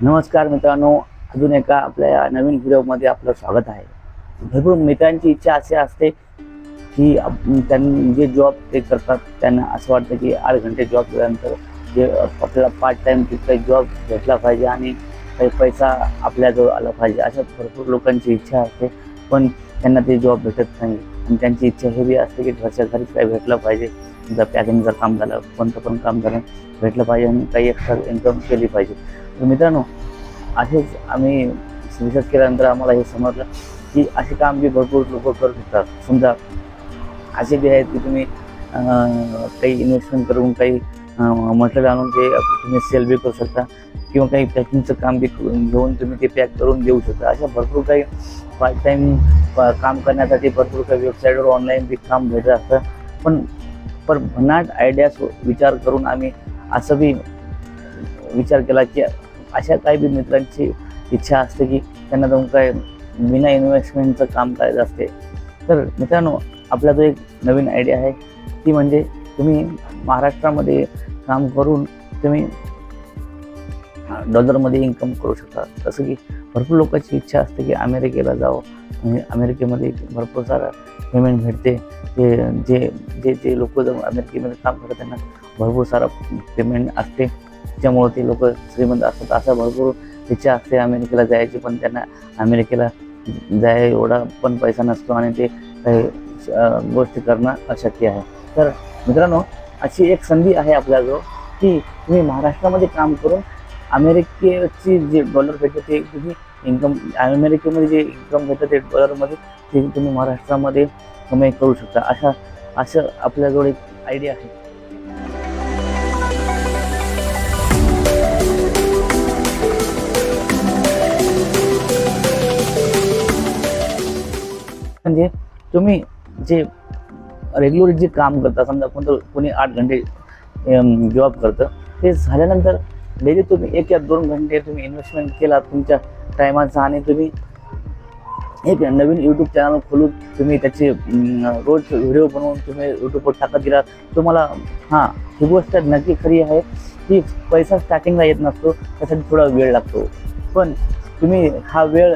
नमस्कार मित्रांनो अजून एका आपल्या या नवीन व्हिडिओमध्ये आपलं स्वागत आहे. भरपूर मित्रांची इच्छा अशी असते की त्यांनी जे जॉब ते करतात त्यांना असं वाटतं की आठ घंटे जॉब केल्यानंतर जे आपल्याला पार्ट टाइम काही जॉब भेटला पाहिजे आणि काही पैसा आपल्याजवळ आला पाहिजे अशा भरपूर लोकांची इच्छा असते. पण त्यांना ते जॉब भेटत नाही. आणि त्यांची इच्छा हे बी असते की घरच्या घरीच काही भेटलं पाहिजे. समजा पॅकिंगचं काम झालं कोणतं पण काम झालं भेटलं पाहिजे आणि काही एक्स्ट्रा इन्कम केली पाहिजे. तर मित्रांनो असेच आम्ही रिसर्च केल्यानंतर आम्हाला हे समजलं की असे काम बी भरपूर लोक करू शकतात. समजा असे बी आहेत की तुम्ही काही इन्व्हेस्टमेंट करून काही मटेरियल आणून ते तुम्ही सेल बी करू शकता किंवा काही पॅकिंगचं काम बी घेऊन तुम्ही ते पॅक करून देऊ शकता. अशा भरपूर काही पार्ट टाईम काम करण्यासाठी भरपूर काही वेबसाईटवर ऑनलाईन बी काम भेटत असतं. पण पण भन्नाट आयडियाज विचार करून आम्ही असं बी विचार केला की अशा काही बी मित्रांची इच्छा असते की त्यांना जाऊन काय विना इन्व्हेस्टमेंटचं काम करायचं असते. तर मित्रांनो आपला जो एक नवीन आयडिया आहे ती म्हणजे तुम्ही महाराष्ट्रामध्ये काम करून तुम्ही डॉलरमध्ये इन्कम करू शकता. जसं की भरपूर लोकांची इच्छा असते की अमेरिकेला जावं. म्हणजे अमेरिकेमध्ये भरपूर सारा पेमेंट भेटते. ते जे जे जे लोक अमेरिकेमध्ये काम करतात त्यांना भरपूर सारा पेमेंट असते. त्याच्यामुळं ते लोक श्रीमंत असतात असा भरपूर इच्छा असते अमेरिकेला जायची पण त्यांना अमेरिकेला जाय एवढा पण पैसा नसतो आणि ते काही गोष्टी करणं अशक्य आहे. तर मित्रांनो अशी एक संधी आहे आपल्याजवळ की तुम्ही महाराष्ट्रामध्ये काम करून अमेरिकेची जे डॉलर भेटते ते तुम्ही इन्कम अमेरिकेमध्ये जे इन्कम भेटतं ते डॉलरमध्ये ते तुम्ही महाराष्ट्रामध्ये कमाई करू शकता. अशा असं आपल्याजवळ एक आयडिया आहे. म्हणजे तुम्ही जे रेग्युलर जे काम करता समजा कोणतं कोणी आठ घंटे जॉब करतं ते झाल्यानंतर डेली तुम्ही एक या दोन घंटे तुम्ही इन्व्हेस्टमेंट केला तुमच्या टायमाचा आणि तुम्ही एक नवीन यूट्यूब चॅनल खोलून तुम्ही त्याचे रोज व्हिडिओ बनवून तुम्ही यूट्यूबवर टाकत गेला तुम्हाला हां ही गोष्ट नक्की खरी आहे की पैसा स्टार्टिंगला येत नसतो त्यासाठी थोडा वेळ लागतो. पण तुम्ही हा वेळ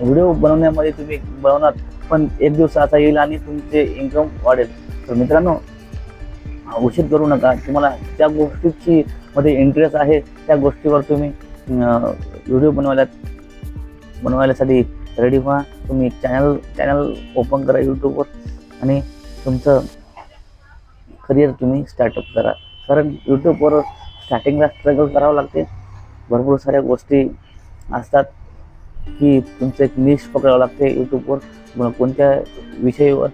व्हिडिओ बनवण्यामध्ये तुम्ही बनवणार पण एक दिवस असा येईल आणि तुमचे इन्कम वाढेल. तर मित्रांनो उशीर करू नका. तुम्हाला त्या गोष्टीची मध्ये इंटरेस्ट आहे त्या गोष्टीवर तुम्ही व्हिडिओ बनवायला बनवायलासाठी रेडी व्हा. तुम्ही चॅनल चॅनल ओपन करा यूट्यूबवर आणि तुमचं करिअर तुम्ही स्टार्टअप करा. कारण यूट्यूबवर स्टार्टिंगला स्ट्रगल करावं लागते. भरपूर साऱ्या गोष्टी असतात की तुमचं एक निश पकडावं लागते यूट्यूबवर मग कोणत्या विषयावर?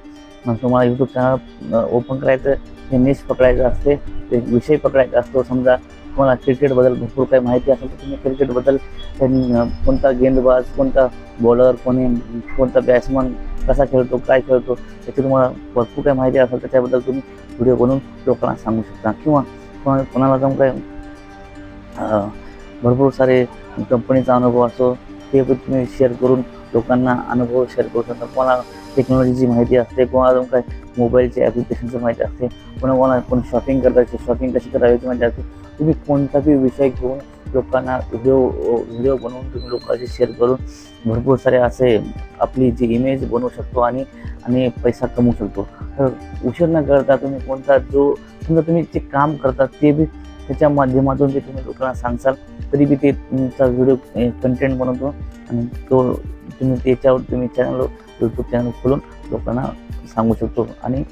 मग तुम्हाला यूट्यूब चॅनल ओपन करायचं हे निश पकडायचं असते ते विषय पकडायचा असतो. समजा तुम्हाला क्रिकेटबद्दल भरपूर काही माहिती असेल तर तुम्ही क्रिकेटबद्दल कोणता गेंदबाज कोणता बॉलर कोणी कोणता बॅट्समन कसा खेळतो काय खेळतो याची तुम्हाला भरपूर काही माहिती असेल तर त्याबद्दल तुम्ही व्हिडिओ बनवून लोकांना सांगू शकता. किंवा कोणा- कोणाला जाऊन काय भरपूर सारे कंपनीचा अनुभव असतो ते पण तुम्ही शेअर करून लोकांना अनुभव शेअर करू शकता. कोणाला टेक्नॉलॉजीची माहिती असते कोणाला अजून काय मोबाईलचे ॲप्लिकेशनची माहिती असते. कोणा कोणा कोण शॉपिंग करता शॉपिंग कशी करायची माहिती असते. तुम्ही कोणताही विषय घेऊन लोकांना व्हिडिओ व्हिडिओ बनवून तुम्ही लोकांशी शेअर करून भरपूर सारे असे आपली जी इमेज बनवू शकतो आणि आणि पैसा कमवू शकतो. तर उशीर न करता तुम्ही कोणता जो समजा तुम्ही जे काम करता ते बी त्याच्या माध्यमातून ते तुम्ही लोकांना सांगसाल तरी बी ते तुमचा व्हिडिओ कंटेंट बनवतो. आणि तो तुम्ही त्याच्यावर तुम्ही चॅनल यूट्यूब चॅनल खोलून लोकांना सांगू शकतो आणि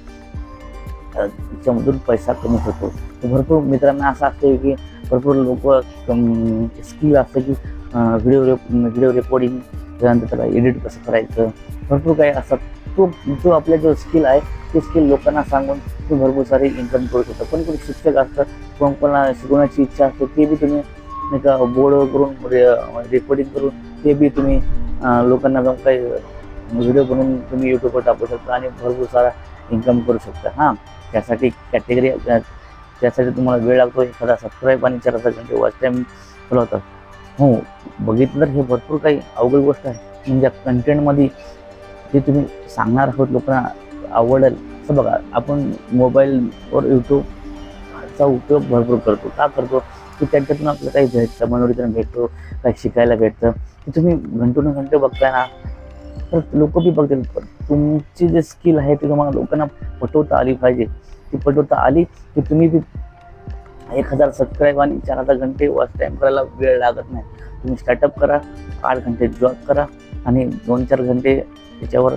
त्याच्यामधून पैसा कमवू शकतो. तर भरपूर मित्रांना असं असते की भरपूर लोक स्किल असतं की व्हिडिओ व्हिडिओ रेकॉर्डिंग त्यानंतर त्याला एडिट कसं करायचं भरपूर काही असतात. तो जो आपला जो स्किल आहे ते स्किल लोकांना सांगून तुम्ही भरपूर सारी इन्कम करू शकता. पण कोणी शिक्षक असतात कोण कोणाला शिकवण्याची इच्छा असते ते बी तुम्ही नाही का बोर्ड करून रेकॉर्डिंग करून ते बी तुम्ही लोकांना जाऊन काही व्हिडिओ बनवून तुम्ही यूट्यूबवर टाकू शकता आणि भरपूर सारा इन्कम करू शकता. हां त्यासाठी कॅटेगरी त्यासाठी तुम्हाला वेळ लागतो. एखादा सबस्क्राईब आणि चार हजार घंटे वॉच टाईम होतात हो बघितलं तर हे भरपूर काही अवघड गोष्ट आहे. म्हणजे कंटेंटमध्ये जे तुम्ही सांगणार आहोत लोकांना आवडेल असं बघा आपण मोबाईलवर यूट्यूबचा उपयोग भरपूर करतो. का करतो? की त्याच्यातून आपल्याला काही भेटतं मनोरंजन भेटतो काही शिकायला भेटतं. की तुम्ही घंटून घंटे बघताय ना तर लोक बी बघतील पण तुमची जे स्किल आहे ती तुम्हाला लोकांना पटवता आली पाहिजे. ती पटवता आली की तुम्ही बी एक हजार सबस्क्राईब आणि चार हजार घंटे वॉच टाईम करायला वेळ लागत नाही. तुम्ही स्टार्टअप करा आठ घंटे जॉब करा आणि दोन चार घंटे त्याच्यावर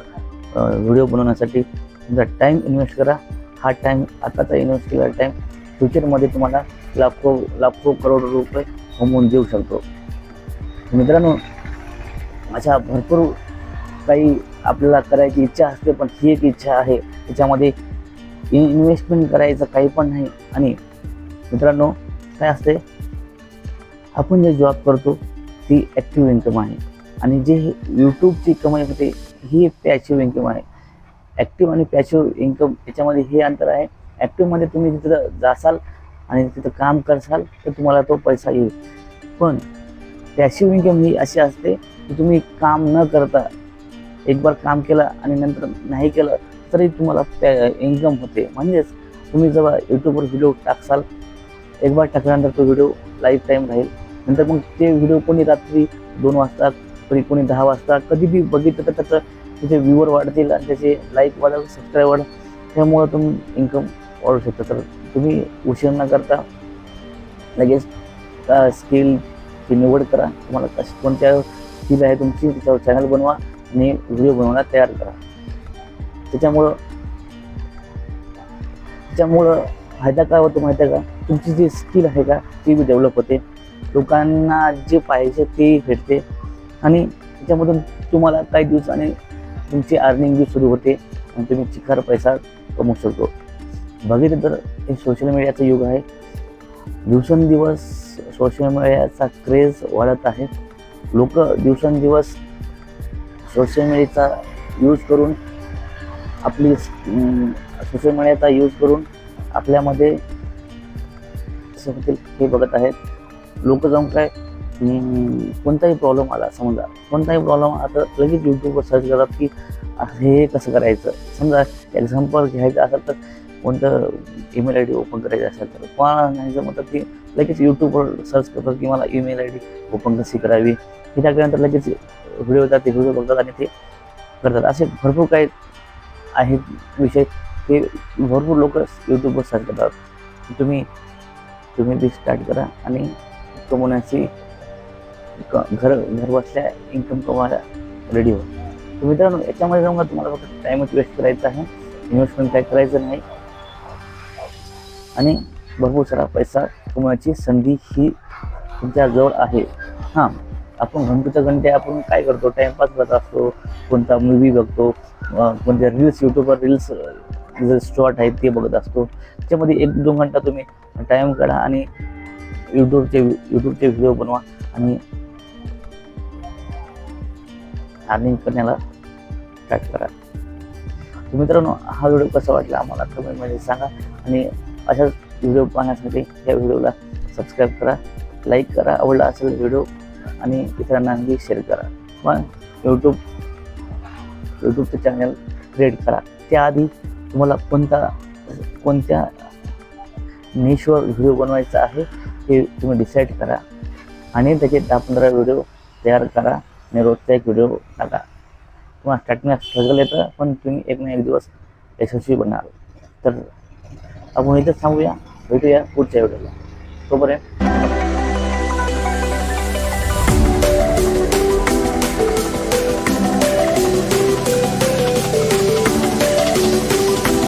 व्हिडिओ बनवण्यासाठी तुमचा टाईम इन्व्हेस्ट करा. हा टाईम आताचा इन्व्हेस्ट केलेला टाईम फ्युचरमध्ये तुम्हाला लाखो लाखो करोड रुपये कमवून देऊ शकतो. मित्रांनो अशा भरपूर काही आपल्याला करायची इच्छा असते पण ही एक इच्छा आहे. त्याच्यामध्ये इन्व्हेस्टमेंट करायचं काही पण नाही. आणि मित्रांनो काय असते? आपण जे जॉब करतो ती ॲक्टिव्ह इन्कम आहे. आणि जे यूट्यूबची कमाई होते ही पॅसिव्ह इन्कम आहे. ॲक्टिव्ह आणि पॅसिव्ह इन्कम याच्यामध्ये हे अंतर आहे. ॲक्टिव्हमध्ये तुम्ही तिथं जासाल आणि तिथं काम करसाल तर तुम्हाला तो पैसा येईल. पण पॅसिव्ह इन्कम ही अशी असते की तुम्ही काम न करता एक बार काम केलं आणि नंतर नाही केलं तरी तुम्हाला त्या इन्कम होते. म्हणजेच तुम्ही जेव्हा यूट्यूबवर व्हिडिओ टाकसाल एक बार टाकल्यानंतर तो व्हिडिओ लाईफ टाईम राहील. नंतर मग ते व्हिडिओ कोणी रात्री दोन वाजता कधी कोणी दहा वाजता कधी बी बघितलं तर त्याचं त्याचे व्ह्यूवर वाढतील आणि त्याचे लाईक वाढेल सबस्क्राईब वाढेल. त्यामुळं तुम्ही इन्कम वाढू शकता. तर तुम्ही उशीर न करता लगेच स्किलची निवड करा. तुम्हाला कशी कोणत्या स्किल आहे तुमची त्याच्यावर चॅनल बनवा. आणि व्हिडिओ बनवायला तयार करा. त्याच्यामुळं त्याच्यामुळं फायदा काय होतो माहिती आहे का? तुमची जी स्किल आहे का ती बी डेव्हलप होते. लोकांना जे पाहिजे ते भेटते. आणि त्याच्यामधून तुम्हाला काही दिवसाने तुमची अर्निंग बी सुरू होते आणि तुम्ही चिकार पैसा कमवू शकतो. बघितलं तर हे सोशल मीडियाचं युग आहे. दिवसेंदिवस सोशल मीडियाचा क्रेज वाढत आहे. लोक दिवसेंदिवस सोशल मीडियाचा यूज करून आपली सोशल मीडियाचा यूज करून आपल्यामध्ये कसं होतील हे बघत आहेत. लोक जाऊन काय कोणताही प्रॉब्लेम आला समजा कोणताही प्रॉब्लेम आता लगेच यूट्यूबवर सर्च करतात की हे कसं करायचं? समजा एक्झाम्पल घ्यायचं असेल तर कोणतं ईमेल आय डी ओपन करायचं असेल तर कोणाला नाही जर म्हणतात की लगेच यूट्यूबवर सर्च करतात की मला ईमेल आय डी ओपन कशी करावी? हे टाकल्यानंतर लगेच व्हिडिओ येतात ते व्हिडिओ बघतात आणि ते करतात. असे भरपूर काही आहेत विषय ते भरपूर लोक यूट्यूबवर सर्च करतात. तुम्ही तुम्ही बी स्टार्ट करा आणि कमवण्याची क- घर घर बसल्या इन्कम कमवायला रेडी हो तर मित्रांनो याच्यामध्ये जाऊन तुम्हाला फक्त टाईमच वेस्ट करायचा आहे. इन्व्हेस्टमेंट काय करायचं नाही. आणि भरपूर सारा पैसा कमवण्याची संधी ही तुमच्याजवळ आहे. हां. आपण घंटेच्या घंटे आपण काय करतो? टाइमपास करत असतो. कोणता मूवी बघतो. कोणत्या रील्स यूट्यूबवर रील्स जे शॉर्ट आहेत ते बघत असतो. त्याच्यामध्ये एक दोन घंटा तुम्ही टाईम काढा आणि यूट्यूबचे यूट्यूबचे व्हिडिओ बनवा आणि अर्निंग करण्याला स्टार्ट करा. तर मित्रांनो हा व्हिडिओ कसा वाटला आम्हाला कमेंटमध्ये सांगा आणि अशाच व्हिडिओ पाहण्यासाठी या व्हिडिओला सबस्क्राईब करा लाईक करा. आवडला असेल व्हिडिओ आणि इतरांनाही शेअर करा. मग यूट्यूब यूट्यूबचं चॅनल क्रिएट करा. त्याआधी तुम्हाला कोणता कोणत्या निशवर व्हिडिओ बनवायचा आहे हे तुम्ही डिसाईड करा. आणि त्याचे दहा पंधरा व्हिडिओ तयार करा आणि रोजचा एक व्हिडिओ टाका. तुम्हाला स्टार्टिंगला स्ट्रगल येतं पण तुम्ही एक ना एक दिवस यशस्वी बनाल तर आपण इथंच थांबूया भेटूया पुढच्या व्हिडिओला तोपर्यंत